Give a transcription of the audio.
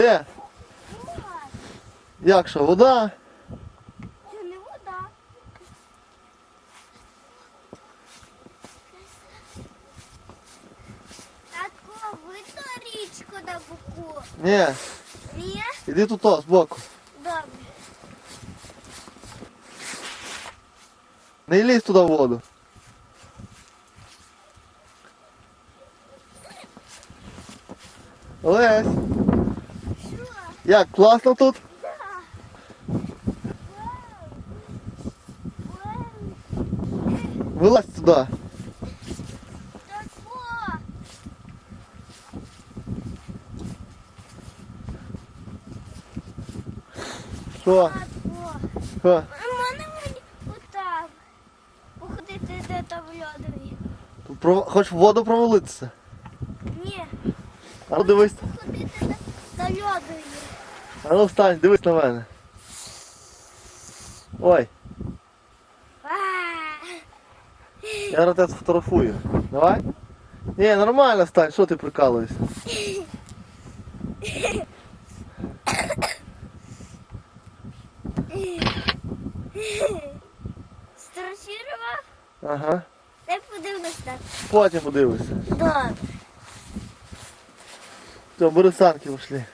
Де? Як що, вода? Це не вода. Татко, видно річку на боку? Ні. Ні? Іди тут о, збоку. Добре. Не лізь туди в воду. Олесь? Як класно тут? Да. Вау. Вау. Вилазь туди. Татко. Що? Татко. Що? А мене мені отак. Походити де там льодові. Про- Хочеш в воду провалитися? Ні. А ну дивись. Походити де на льодові. А ну встань, дивись на мене. Ой, я зараз тебе сфотографую. Давай. Ні, нормально стань, що ти прикалуєшся? Строчірова? Ага. Дай подивлюсь так. Потім подивишся. Добре. Все, бери санки пішли.